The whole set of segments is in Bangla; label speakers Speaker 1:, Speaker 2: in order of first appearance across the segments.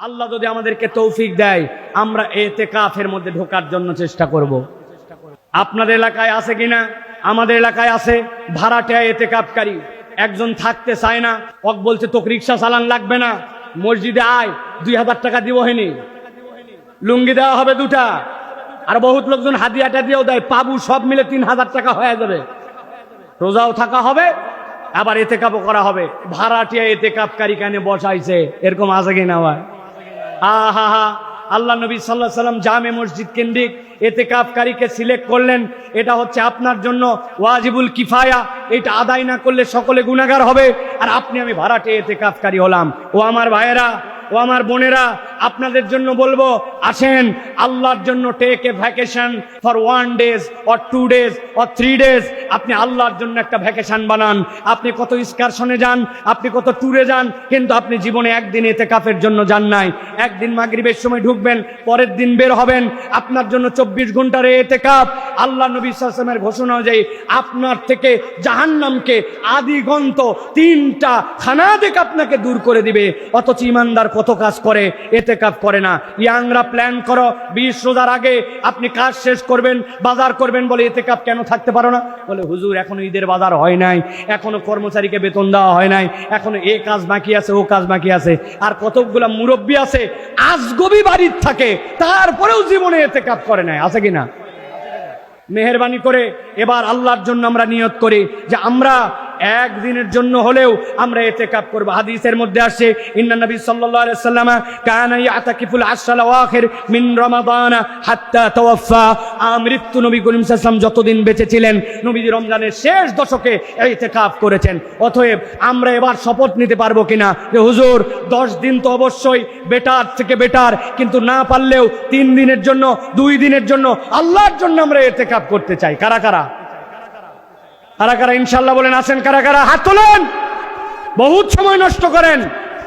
Speaker 1: আল্লাহ যদি আমাদেরকে তৌফিক দেয়, আমরা এতে কাফের মধ্যে ঢোকার জন্য চেষ্টা করব। আপনাদের এলাকায় আছে কিনা? আমাদের এলাকায় আছে। ভাড়াটে এতে কাপকারী একজন থাকতে চায় না। ওক বলছে, তোকে রিক্সা চালান লাগবে না। মসজিদে আয়। দুই হাজার টাকা দিব হয়নি। লুঙ্গি দেওয়া হবে দুটা। আর বহুত লোকজন হাদিয়াটা দিয়েও দেয়। পাবু সব মিলে তিন হাজার টাকা হয়ে যাবে। রোজাও থাকা হবে, আবার এতে কাপও করা হবে। ভাড়াটিয়া এতে কাপকারী কানে বসাইছে? এরকম আছে কিনা আবার? আহা হা আল্লাহ নবী সাল্লাহ সাল্লাম জামে মসজিদ কেন্দ্রিক এতে কাপকারীকে সিলেক্ট করলেন। এটা হচ্ছে আপনার জন্য ওয়াজিবুল কিফায়া। এটা আদায় না করলে সকলে গুণাগার হবে। আর আপনি, আমি ভাড়াটে এতে কাপকারী হলাম। ও আমার ভাইয়েরা, ও আমার বোনেরা আপনাদের জন্য বলব, আসেন, আল্লাহর জন্য take a vacation for one days or two days or three days আপনি আল্লাহর জন্য একটা ভ্যাকেশন বানান। আপনি কত স্কারশনে যান, আপনি কত ট্যুরে যান, কিন্তু আপনি জীবনে একদিন এতে কাফের জন্য যান নাই। একদিন মাগরিবের সময় ঢুকবেন, পরের দিন বের হবেন। আপনার জন্য চব্বিশ ঘণ্টার এতে কাপ আল্লাহ নবী সাসমের ঘোষণা অনুযায়ী আপনার থেকে জাহান্নামকে আদিগন্ত তিনটা খানাদেক আপনাকে দূর করে দিবে। অথচ ইমানদার কত কাজ করে, এতে কাপ করে না। ইয়াংরা প্ল্যান করো, বিশ রোজার আগে আপনি কাজ শেষ করবেন, বাজার করবেন বলে এতে কাপ কেন থাকতে পারো না? বলে, হুজুর, এখনও ঈদের বাজার হয় নাই, এখনও কর্মচারীকে বেতন দেওয়া হয় নাই, এখনও এ কাজ বাকি আছে, ও কাজ বাকি আছে, আর কতকগুলা মুরব্বী আছে, আজগবি বাড়ির থাকে, তারপরেও জীবনে এতে কাপ করে নাই। আছে কিনা? মেহরবানি করে, এবার আল্লাহর জন্য আমরা নিয়ত করি যে আমরা একদিনের জন্য হলেও আমরা এতে কাপ করব। হাদিসের মধ্যে আসে, ইন্না নবী সাল্লাল্লাহু আলাইহি সাল্লাম কানা ইয়াতাকিফুল আশরাল মিন রমাদান হাত্তা তাওয়াফা মৃত্যু নবী করিম সাল্লাল্লাহু যতদিন বেঁচে ছিলেন নবী রমজানের শেষ দশকে এতে কাপ করেছেন। অতএব আমরা এবার শপথ নিতে পারব কিনা? যে হুজুর, দশ দিন তো অবশ্যই বেটার থেকে বেটার, কিন্তু না পারলেও তিন দিনের জন্য, দুই দিনের জন্য আল্লাহর জন্য আমরা এতে কাপ করতে চাই। কারা কারা? কারা কারা ইনশাল্লাহ বলেন আসেন কারা কারা? হাত তোলেন! বহুত সময় নষ্ট করেন।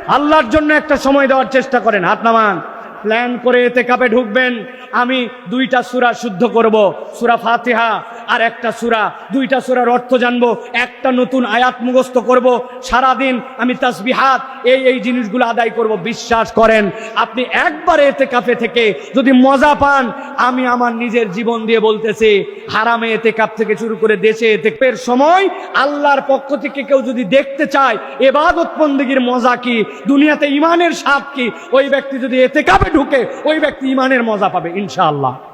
Speaker 1: আল্লাহর জন্য একটা সময় দেওয়ার চেষ্টা করেন। হাত নামান। প্ল্যান করে এতে কাপে ঢুকবেন। আমি দুইটা সুরা শুদ্ধ করব। সুরা ফাতিহা আর একটা সুরা, দুইটা সুরার অর্থ জানব। একটা নতুন আয়াত মুখস্থ করব। সারাদিন আমি তাসবিহাত, এই এই জিনিসগুলো আদায় করব। বিশ্বাস করেন, আপনি একবার এতে কাপে থেকে যদি মজা পান, আমি আমার নিজের জীবন দিয়ে বলতেছি, হারামে এতে কাপ থেকে শুরু করে দেশে এতে কাপের সময় আল্লাহর পক্ষ থেকে কেউ যদি দেখতে চায়, এবাদত বন্দীগীর মজা কি? দুনিয়াতে ইমানের সাপ কি? ওই ব্যক্তি যদি এতে কাপে ঢুকে, ওই ব্যক্তি ইমানের মজা পাবে, ইনশাআল্লাহ।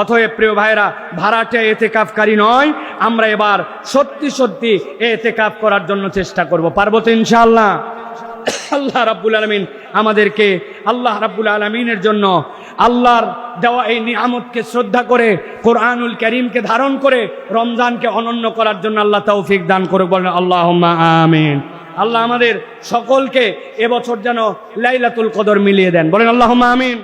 Speaker 1: অতএব প্রিয় ভাইরা ভাড়াটে এতে কাপকারী নয়, আমরা এবার সত্যি সত্যি এতে কাপ করার জন্য চেষ্টা করব। পারব তো ইনশাআল্লাহ? আল্লাহ রাব্বুল আলমিন আমাদেরকে, আল্লাহ রাব্বুল আলমিনের জন্য আল্লাহর দেওয়া এই নিয়ামতকে শ্রদ্ধা করে, কোরআনুল করিমকে ধারণ করে, রমজানকে অনন্য করার জন্য আল্লাহ তৌফিক দান করে বলেন আল্লাহ আমিন। আল্লাহ আমাদের সকলকে এবছর যেন লাইলাতুল কদর মিলিয়ে দেন, বলেন আল্লাহ আমিন।